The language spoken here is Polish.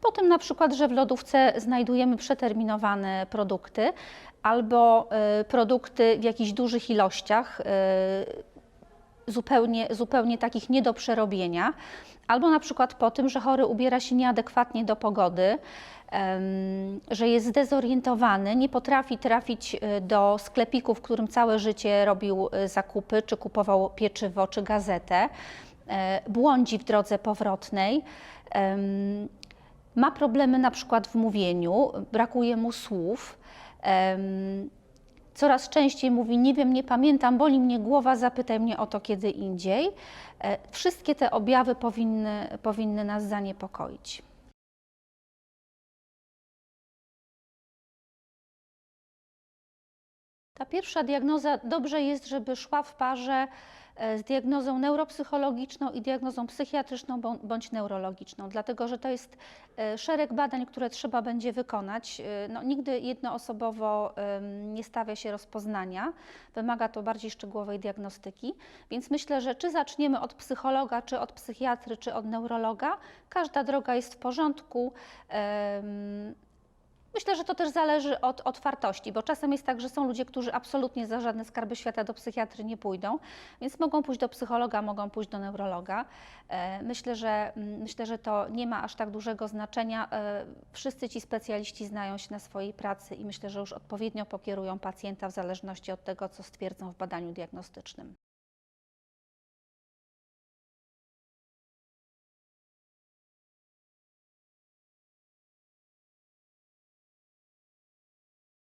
Po tym na przykład, że w lodówce znajdujemy przeterminowane produkty albo y, produkty w jakichś dużych ilościach, y, zupełnie, zupełnie takich nie do przerobienia, albo na przykład po tym, że chory ubiera się nieadekwatnie do pogody, że jest zdezorientowany, nie potrafi trafić y, do sklepiku, w którym całe życie robił zakupy, czy kupował pieczywo, czy gazetę, e, błądzi w drodze powrotnej. Ma problemy na przykład w mówieniu, brakuje mu słów. Coraz częściej mówi: Nie wiem, nie pamiętam, boli mnie głowa, zapytaj mnie o to kiedy indziej. E, Wszystkie te objawy powinny, powinny nas zaniepokoić. Ta pierwsza diagnoza dobrze jest, żeby szła w parze e, z diagnozą neuropsychologiczną i diagnozą psychiatryczną bą- bądź neurologiczną, dlatego że to jest e, szereg badań, które trzeba będzie wykonać. E, No, nigdy jednoosobowo nie stawia się rozpoznania, wymaga to bardziej szczegółowej diagnostyki, więc myślę, że czy zaczniemy od psychologa, czy od psychiatry, czy od neurologa, każda droga jest w porządku. Myślę, że to też zależy od otwartości, bo czasem jest tak, że są ludzie, którzy absolutnie za żadne skarby świata do psychiatry nie pójdą, więc mogą pójść do psychologa, mogą pójść do neurologa. E, Myślę, że, myślę, że to nie ma aż tak dużego znaczenia. E, Wszyscy ci specjaliści znają się na swojej pracy i myślę, że już odpowiednio pokierują pacjenta w zależności od tego, co stwierdzą w badaniu diagnostycznym.